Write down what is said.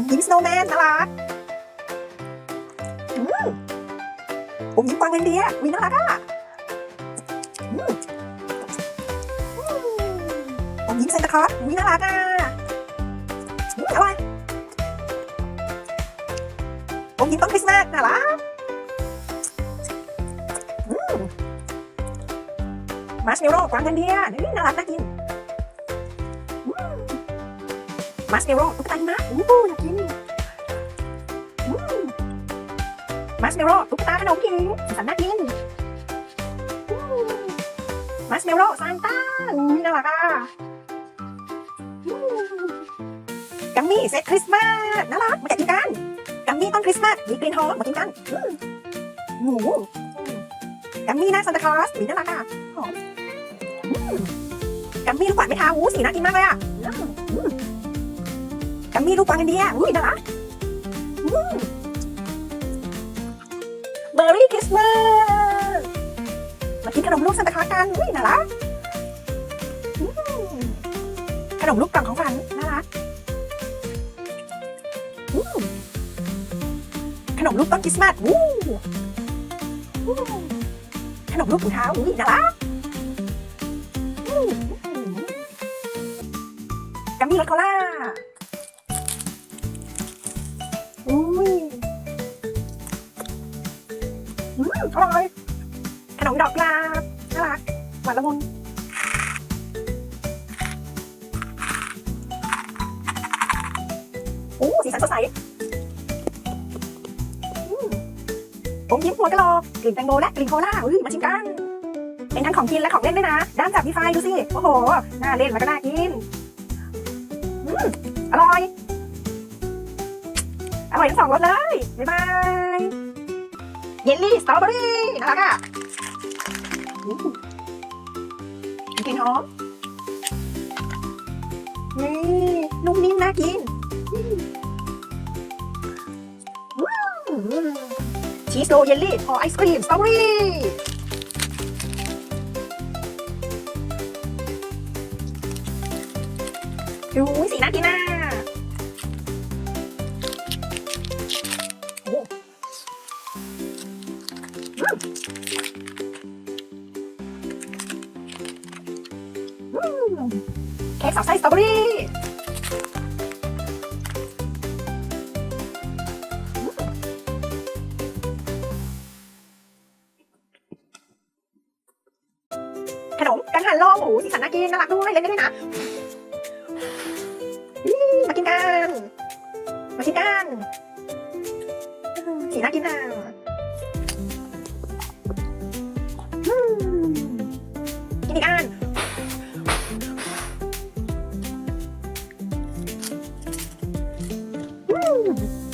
อมยิ้มสโนว์แมนน่ารักอมอมยิ้มกวางเรนเดียวิน่ารักอะอมอืมยิ้มเซนตาคลอสวิน่ารักอะอืมอร่อยอมยิ้มต้นคริสต์มาสน่ารักอืมมาร์ชเมลโล่กวางเรนเดียนี่น่ารักน่ากิน มาสเมลโล่ตุ๊กตาหิมะอู้หูอยากกินมมาสเมลโล่ตุ๊กตาขนมผิงสีสันน่ากินมมาสเมลโล่ซานต้าอุ้น่ารักอะกัมมี่เซตคริสต์มาสน่ารักมาแกะกินกันกัมมี่ต้นคริสต์มาสมีกลิ่นหอมมากินกันหมูกัมมี่หน้าซานตาคลอสอุ้ยน่ารักอะหอมกัมมี่ลูกกวาดไม่เท้าอู้สีน่ากินมากเลยอะ กัมมี่ลูกกวางอินเดียอุ้ยน่ารักเบอร์รี่คริสต์มาสมากินขนมลูกซันตาคลอสกันอุ้ยน่ารักขนมลูกกล่องของฝันน่ารักขนมลูกต้นคริสต์มาสวู้ขนมลูกถุงเท้าอุ้ยน่ารักกัมมี่รสโคล่า อืมอร่อยขนมดอกกุหลาบน่ารักหวานละมุนโอ้สีสันสดใสผมยิ้มหัวกะโหลกกลิ่นแตงโมและกลิ่นโคลาอุ้ยมาชิมกัน เป็นทั้งของกินและของเล่นด้วยนะ ด้านจับดีไฟดูสิ โอ้โห น่าเล่นแล้วก็น่ากินอืมอร่อย อร่อยทั้งสองรสเลย บ๊ายบาย เยลลี่สตรอเบอรี่น่ารักอะกลิ่นหอมนี่นุ่มนิ่มน่ากินชีสโดเยลลี่ห่อไอศครีมสตรอเบอรี่ดูสีน่ากินน่ะ เค้กสาวไส้สตรอเบอรี่ขนมกังหันโลหมูสีสันน่ากินน่ารักด้วย เล่นได้ด้วยนะมากินกัน มากินกันสีน่ากินอะ อืม